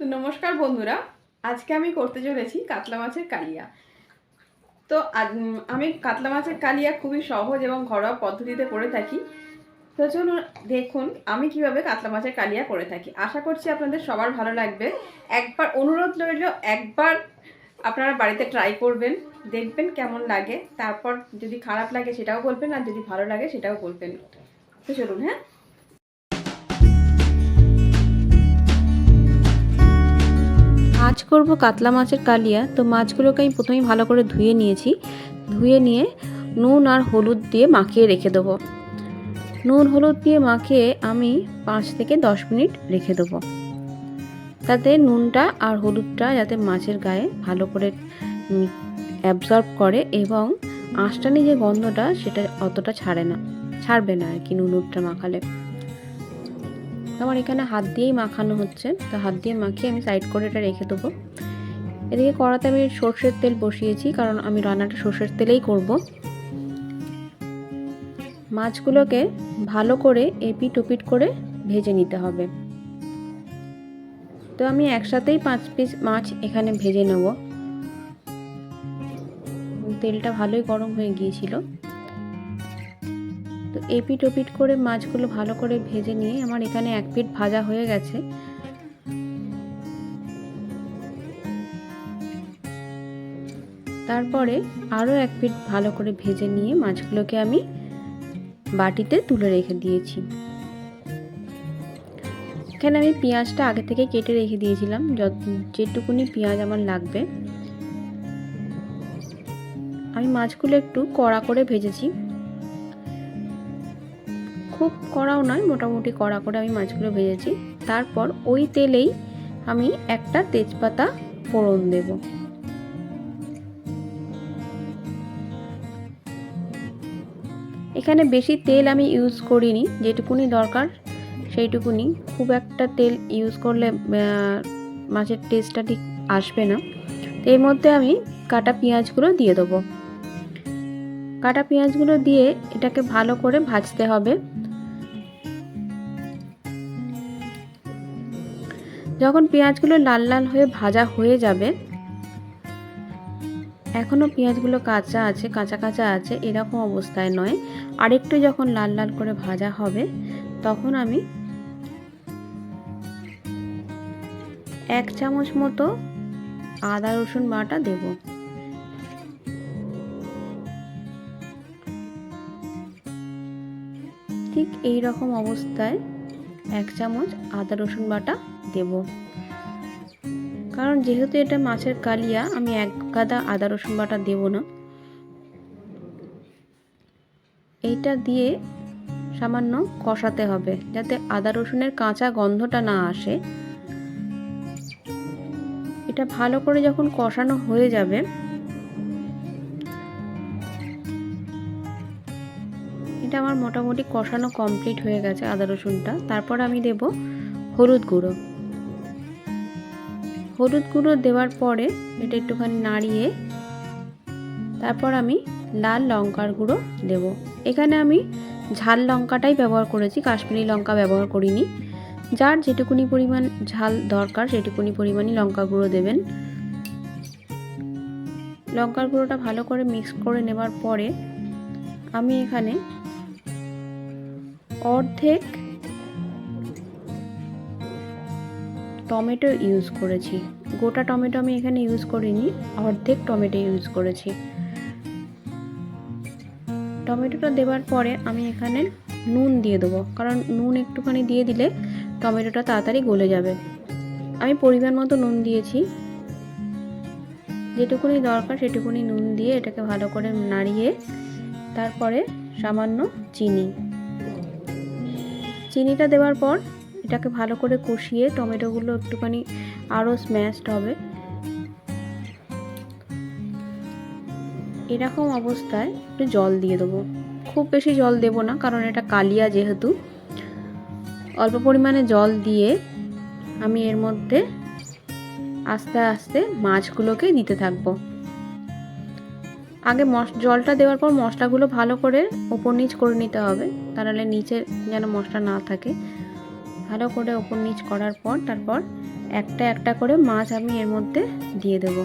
তো নমস্কার বন্ধুরা, আজকে আমি করতে চলেছি কাতলা মাছের কালিয়া। তো আমি কাতলা মাছের কালিয়া খুবই সহজ এবং ঘরোয়া পদ্ধতিতে করে থাকি। তো চলুন দেখুন আমি কীভাবে কাতলা মাছের কালিয়া করে থাকি। আশা করছি আপনাদের সবার ভালো লাগবে। একবার অনুরোধ রইল, একবার আপনারা বাড়িতে ট্রাই করবেন, দেখবেন কেমন লাগে। তারপর যদি খারাপ লাগে সেটাও বলবেন, আর যদি ভালো লাগে সেটাও বলবেন। তো চলুন হ্যাঁ? আজ করব, কাতলা মাছের কালিয়া। তো মাছগুলোকে আমি প্রথমেই ভালো করে ধুয়ে নিয়েছি। ধুয়ে নিয়ে নুন আর হলুদ দিয়ে মাখিয়ে রেখে দেবো। নুন, হলুদ দিয়ে মাখিয়ে আমি পাঁচ থেকে দশ মিনিট রেখে দেবো। তাতে নুনটা আর হলুদটা যাতে মাছের গায়ে ভালো করে অ্যাবজর্ব করে এবং আঁশটানি যে গন্ধটা, সেটা অতটা ছাড়ে না। ছাড়বে না আর কি নুন, হলুদটা মাখালে। আমার এখানে হাত দিয়েই মাখানো হচ্ছে। তো হাত দিয়ে মাখিয়ে আমি সাইড করে এটা রেখে দেবো। এদিকে কড়াতে আমি সর্ষের তেল বসিয়েছি, কারণ আমি রান্নাটা সর্ষের তেলেই করব। মাছগুলোকে ভালো করে এপিট ওপিট করে ভেজে নিতে হবে। তো আমি একসাথেই পাঁচ পিস মাছ এখানে ভেজে নেব। তেলটা ভালোই গরম হয়ে গিয়েছিল। এপিট ওপিট করে মাছগুলো ভালো করে ভেজে নিয়ে আমার এখানে এক পিঠ ভাজা হয়ে গেছে। তারপরে আরও এক পিঠ ভালো করে ভেজে নিয়ে মাছগুলোকে আমি বাটিতে তুলে রেখে দিয়েছি। এখানে আমি পেঁয়াজটা আগে থেকে কেটে রেখে দিয়েছিলাম। যত, যেটুকুনি পেঁয়াজ আমার লাগবে। আমি মাছগুলো একটু কড়া করে ভেজেছি। খুব কড়াও নয়, মোটামুটি কড়া করে আমি মাছগুলো ভেজেছি। তারপর ওই তেলেই আমি একটা তেজপাতা ফোড়ন দেব। এখানে বেশি তেল আমি ইউজ করিনি, যেটুকুনি দরকার সেইটুকুনি। খুব একটা তেল ইউজ করলে মাছের টেস্টটা ঠিক আসবে না। এর মধ্যে আমি কাটা পেঁয়াজগুলো দিয়ে দেবো। কাটা পেঁয়াজগুলো দিয়ে এটাকে ভালো করে ভাজতে হবে। যখন পেঁয়াজগুলো লাল লাল হয়ে ভাজা হয়ে যাবে এখনও পেঁয়াজগুলো কাঁচা আছে, কাঁচা কাঁচা আছে, এরকম অবস্থায় নয়। আরেকটু যখন লাল লাল করে ভাজা হবে, তখন আমি এক চামচ মতো আদা, রসুন বাটা দেব। ঠিক এই রকম অবস্থায় এক চামচ আদা রসুন বাটা দেব। কারণ যেহেতু এটা মাছের কালিয়া, আমি এক গাদা আদা রসুন বাটা দেব না। এইটা দিয়ে সামান্য কষাতে হবে, যাতে আদা রসুনের কাঁচা গন্ধটা না আসে। এটা ভালো করে যখন কষানো হয়ে যাবে এটা আমার মোটামুটি কষানো কমপ্লিট হয়ে গেছে আদা রসুনটা। তারপর আমি দেব হলুদ গুঁড়ো। হলুদ গুঁড়ো দেওয়ার পরে এটা একটুখানি নাড়িয়ে তারপর আমি লাল লঙ্কার গুঁড়ো দেব। এখানে আমি ঝাল লঙ্কাটাই ব্যবহার করেছি, কাশ্মীরি লঙ্কা ব্যবহার করিনি। যার যেটুকুনি পরিমাণ ঝাল দরকার, সেটুকুনি পরিমাণই লঙ্কা গুঁড়ো দেবেন। লঙ্কার গুঁড়োটা ভালো করে মিক্স করে নেবার পরে আমি এখানে অর্ধেক টমেটো ইউজ করেছি। গোটা টমেটো আমি এখানে ইউজ করিনি, অর্ধেক টমেটো ইউজ করেছি। টমেটোটা দেওয়ার পরে আমি এখানে নুন দিয়ে দেবো, কারণ নুন একটুখানি দিয়ে দিলে টমেটোটা তাড়াতাড়ি গলে যাবে। আমি পরিমাণ মতো নুন দিয়েছি। যেটুকুনি দরকার সেটুকুনি নুন দিয়ে এটাকে ভালো করে নাড়িয়ে তারপরে সামান্য চিনি। চিনিটা দেওয়ার পর এটাকে ভালো করে কষিয়ে টমেটোগুলো একটুখানি আরও স্ম্যাশড হবে। এরকম অবস্থায় একটু জল দিয়ে দেবো। খুব বেশি জল দেবো না, কারণ এটা কালিয়া যেহেতু। অল্প পরিমাণে জল দিয়ে আমি এর মধ্যে আস্তে আস্তে মাছগুলোকে দিতে থাকব। আগে মশ, জলটা দেওয়ার পর মশলাগুলো ভালো করে ওপর নিচ করে নিতে হবে। তাহলে নিচে যেন মশলা না থাকে। ভালো করে ওপর নিচ করার পর, তারপর একটা একটা করে মাছ আমি এর মধ্যে দিয়ে দেব।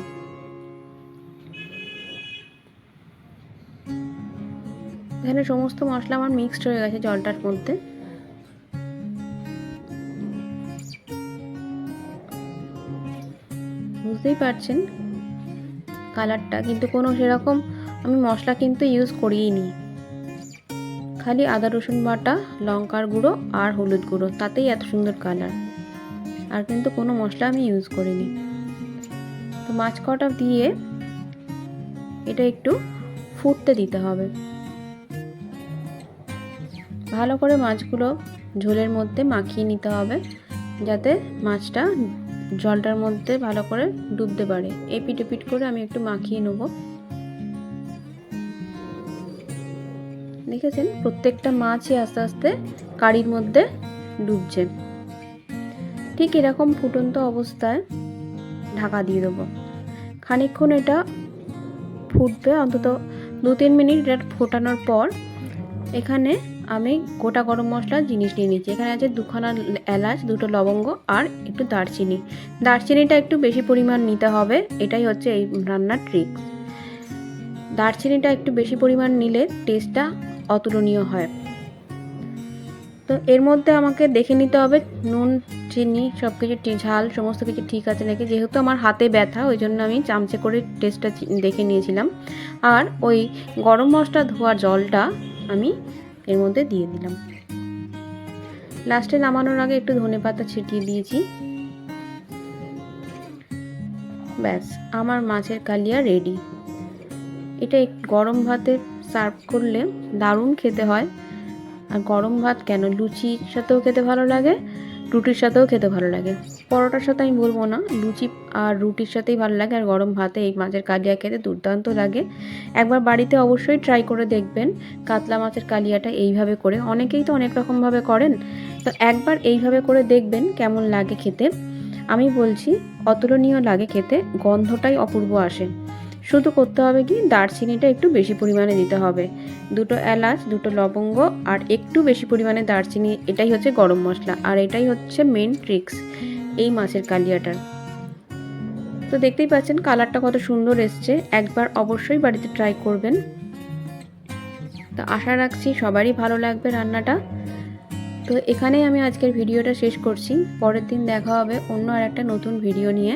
এখানে সমস্ত মশলা আমার মিক্সড হয়ে গেছে জলটার মধ্যে। বুঝতেই পারছেন? কালারটা কিন্তু কোনো সেরকম আমি মশলা কিন্তু ইউজ করিনি। খালি আদা, রসুন বাটা, লঙ্কার গুঁড়ো আর হলুদ গুঁড়ো, তাতেই এত সুন্দর কালার আর কিন্তু কোনো মশলা আমি ইউজ করিনি। তো মাছ কটা দিয়ে এটা একটু ফুটতে দিতে হবে। ভালো করে মাছগুলো ঝোলের মধ্যে মাখিয়ে নিতে হবে, যাতে মাছটা জলটার মধ্যে ভালো করে ডুবতে পারে। এপিট এপিট করে আমি একটু মাখিয়ে নেব। দেখেছেন? প্রত্যেকটা মাছই আস্তে আস্তে কারির মধ্যে ডুবছে। ঠিক এরকম ফুটন্ত অবস্থায় ঢাকা দিয়ে দেবো। খানিকক্ষণ এটা ফুটবে, অন্তত দু তিন মিনিট এটা ফোটানোর পর এখানে আমি গোটা গরম মশলার জিনিস নিয়ে নিচ্ছি। এখানে আছে দুখানা এলাচ, দুটো লবঙ্গ আর একটু দারচিনি। দারচিনিটা একটু বেশি পরিমাণ নিতে হবে, এটাই হচ্ছে এই রান্নার ট্রিক্স দারচিনিটা একটু বেশি পরিমাণ নিলে টেস্টটা অতুলনীয় হয়। তো এর মধ্যে আমাকে দেখে নিতে হবে, নুন, চিনি সব কিছু ঝাল, সমস্ত কিছু ঠিক আছে নাকি? যেহেতু আমার হাতে ব্যথা, ওই জন্য আমি চামচে করে টেস্টটা দেখে নিয়েছিলাম। আর ওই গরম মশলা ধোয়া জলটা আমি এর মধ্যে দিয়ে দিলাম। লাস্টে নামানোর আগে একটু ধনে পাতা ছিটিয়ে দিয়েছি। ব্যাস, আমার মাছের কালিয়া রেডি। এটা গরম ভাতে সার্ভ করলে দারুণ খেতে হয়। আর গরম ভাত কেন? লুচির সাথেও খেতে ভালো লাগে, রুটির সাথেও খেতে ভালো লাগে। পরোটার সাথে আমি বলব না, লুচি আর রুটির সাথেই ভালো লাগে। আর গরম ভাতে এই মাছের কালিয়া খেতে দুর্দান্ত লাগে। একবার বাড়িতে অবশ্যই ট্রাই করে দেখবেন, কাতলা মাছের কালিয়াটা এইভাবে করে। অনেকেই তো অনেক রকমভাবে করেন। তো একবার এইভাবে করে দেখবেন কেমন লাগে খেতে। আমি বলছি, অতুলনীয় লাগে খেতে, গন্ধটাই অপূর্ব আসে। শুধু করতে হবে কি, দারচিনিটা একটু বেশি পরিমাণে দিতে হবে। দুটো এলাচ, দুটো লবঙ্গ আর একটু বেশি পরিমাণে দারচিনি, এটাই হচ্ছে গরম মশলা আর এটাই হচ্ছে মেন ট্রিক্স এই মাছের কালিয়াটার। তো দেখতেই পাচ্ছেন কালারটা কত সুন্দর এসছে, একবার অবশ্যই বাড়িতে ট্রাই করবেন। তো আশা রাখছি সবারই ভালো লাগবে রান্নাটা। তো এখানেই আমি আজকের ভিডিওটা শেষ করছি, পরের দিন দেখা হবে অন্য আর একটা নতুন ভিডিও নিয়ে।